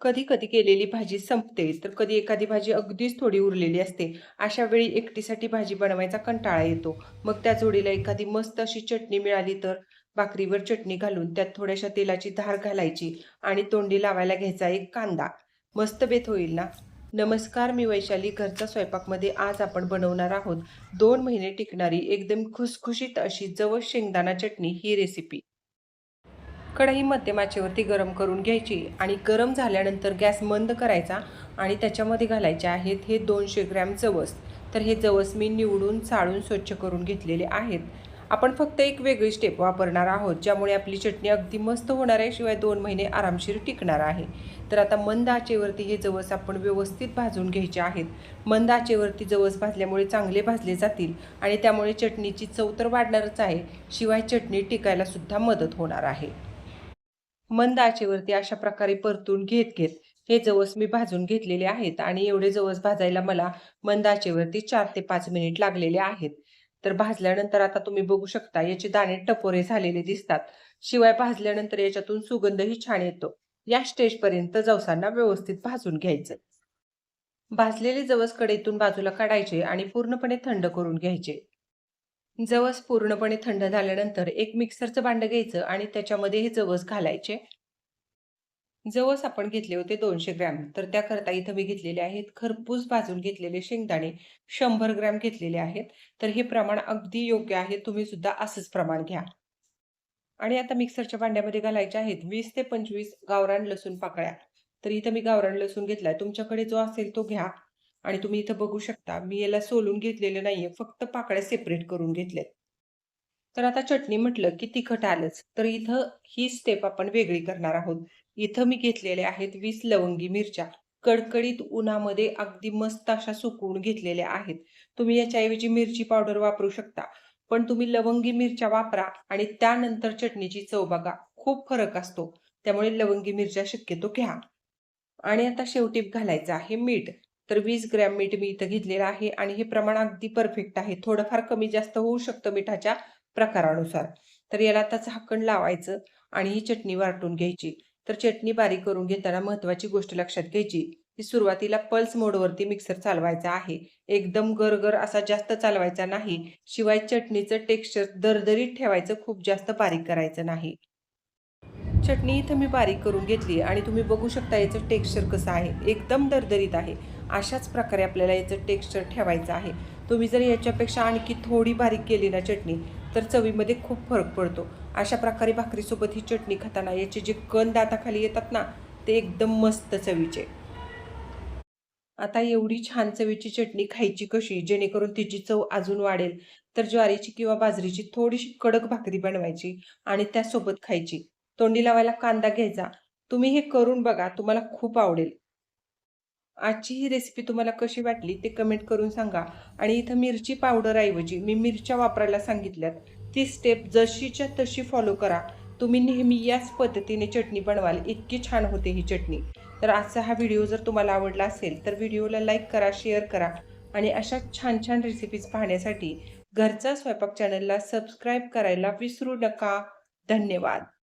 कधी कधी केलेली भाजी संपते तर कधी एखादी भाजी अगदीच थोडी उरलेली असते अशा वेळी एकटीसाठी भाजी बनवायचा कंटाळा येतो. मग त्या जोडीला एखादी मस्त अशी चटणी मिळाली तर भाकरीवर चटणी घालून त्यात थोड्याशा तेलाची धार घालायची आणि तोंडी लावायला घ्यायचा एक कांदा. मस्त बेत होईल ना? नमस्कार मी वैशाली. घरचा स्वयंपाकमध्ये आज आपण बनवणार आहोत दोन महिने टिकणारी एकदम खुसखुशीत अशी जवस शेंगदाणा चटणी ही रेसिपी कढई मध्यम आचेवरती गरम करून घ्यायची आणि गरम झाल्यानंतर गॅस मंद करायचा आणि त्याच्यामध्ये घालायचे आहेत हे दोनशे ग्रॅम जवस. तर हे जवस मी निवडून चाळून स्वच्छ करून घेतलेले आहेत. आपण फक्त एक वेगळी स्टेप वापरणार आहोत ज्यामुळे आपली चटणी अगदी मस्त होणार आहे शिवाय दोन महिने आरामशीर टिकणार आहे. तर आता मंद आचेवरती हे जवस आपण व्यवस्थित भाजून घ्यायचे आहेत. मंद आचेवरती जवस भाजल्यामुळे चांगले भाजले जातील आणि त्यामुळे चटणीची चव तर वाढणारच आहे शिवाय चटणी टिकायलासुद्धा मदत होणार आहे. मंद आचेवरती अशा प्रकारे परतून घेत घेत. हे जवस मी भाजून घेतलेले आहेत आणि एवढे जवस भाजायला मला मंद आचेवरती चार ते पाच मिनिट लागलेले आहेत. तर भाजल्यानंतर आता तुम्ही बघू शकता याचे दाणे टपोरे झालेले दिसतात. शिवाय भाजल्यानंतर याच्यातून सुगंधही छान येतो. या स्टेजपर्यंत जवसांना व्यवस्थित भाजून घ्यायचं. भाजलेले जवस कढईतून बाजूला काढायचे आणि पूर्णपणे थंड करून घ्यायचे. जवस पूर्णपणे थंड झाल्यानंतर एक मिक्सरचं भांडं घ्यायचं आणि त्याच्यामध्ये हे जवस घालायचे. जवस आपण घेतले होते दोनशे ग्रॅम. तर त्याकरता इथं मी घेतलेले आहेत खरपूस भाजून घेतलेले शेंगदाणे शंभर ग्रॅम घेतलेले आहेत. तर हे प्रमाण अगदी योग्य आहे तुम्ही सुद्धा असंच प्रमाण घ्या. आणि आता मिक्सरच्या भांड्यामध्ये घालायचे आहेत वीस ते पंचवीस गावरान लसूण पाकळ्या. तर इथं मी गावरान लसूण घेतलाय तुमच्याकडे जो असेल तो घ्या. आणि तुम्ही इथं बघू शकता मी याला सोलून घेतलेलं नाहीये फक्त पाकळ्या सेपरेट करून घेतल्यात. तर आता चटणी म्हटलं की तिखट आलंच तर इथं ही स्टेप आपण वेगळी करणार आहोत. इथं मी घेतलेले आहेत वीस लवंगी मिरच्या कडकडीत उन्हामध्ये अगदी मस्त अशा सुकवून घेतलेल्या आहेत. तुम्ही याच्याऐवजी मिरची पावडर वापरू शकता पण तुम्ही लवंगी मिरच्या वापरा आणि त्यानंतर चटणीची चव बघा खूप फरक असतो. त्यामुळे लवंगी मिरच्या शक्यतो घ्या. आणि आता शेवटी घालायचं आहे मीठ. तर वीस ग्रॅम मीठ मी इथं घेतलेलं आहे आणि हे प्रमाण अगदी परफेक्ट आहे. थोडंफार कमी जास्त होऊ शकतं मिठाच्या प्रकारानुसार. तर याला आता झाकण लावायचं आणि ही चटणी वाटून घ्यायची. तर चटणी बारीक करून घेताना महत्वाची गोष्ट लक्षात घ्यायची. की सुरुवातीला पल्स मोडवरती मिक्सर चालवायचा आहे. एकदम गरगर असा जास्त चालवायचा नाही. शिवाय चटणीचं टेक्स्चर दरदरीत ठेवायचं खूप जास्त बारीक करायचं नाही. चटणी इथं मी बारीक करून घेतली आणि तुम्ही बघू शकता याचं टेक्स्चर कसं आहे. एकदम दरदरीत आहे. अशाच प्रकारे आपल्याला याचं टेक्स्चर ठेवायचं आहे. तुम्ही जर याच्यापेक्षा आणखी थोडी बारीक केली ना चटणी तर चवीमध्ये खूप फरक पडतो. अशा प्रकारे भाकरीसोबत ही चटणी खाताना याचे जे कण दाताखाली येतात ना ते एकदम मस्त चवीचे. आता एवढी छान चवीची चटणी खायची कशी जेणेकरून तिची चव अजून वाढेल तर ज्वारीची किंवा बाजरीची थोडीशी कडक भाकरी बनवायची आणि त्यासोबत खायची. तोंडी लावायला कांदा घ्यायचा. तुम्ही हे करून बघा तुम्हाला खूप आवडेल. आजची ही रेसिपी तुम्हाला कशी वाटली ते कमेंट करून सांगा. आणि इथं मिरची पावडरऐवजी मी मिरच्या वापरायला सांगितल्यात. ती स्टेप जशीच्या तशी फॉलो करा. तुम्ही नेहमी याच पद्धतीने चटणी बनवाल. इतकी छान होते ही चटणी. तर आजचा हा व्हिडिओ जर तुम्हाला आवडला असेल तर व्हिडिओला लाईक करा शेअर करा. आणि अशा छान छान रेसिपीज पाहण्यासाठी घरचा स्वयंपाक चॅनलला सबस्क्राईब करायला विसरू नका. धन्यवाद.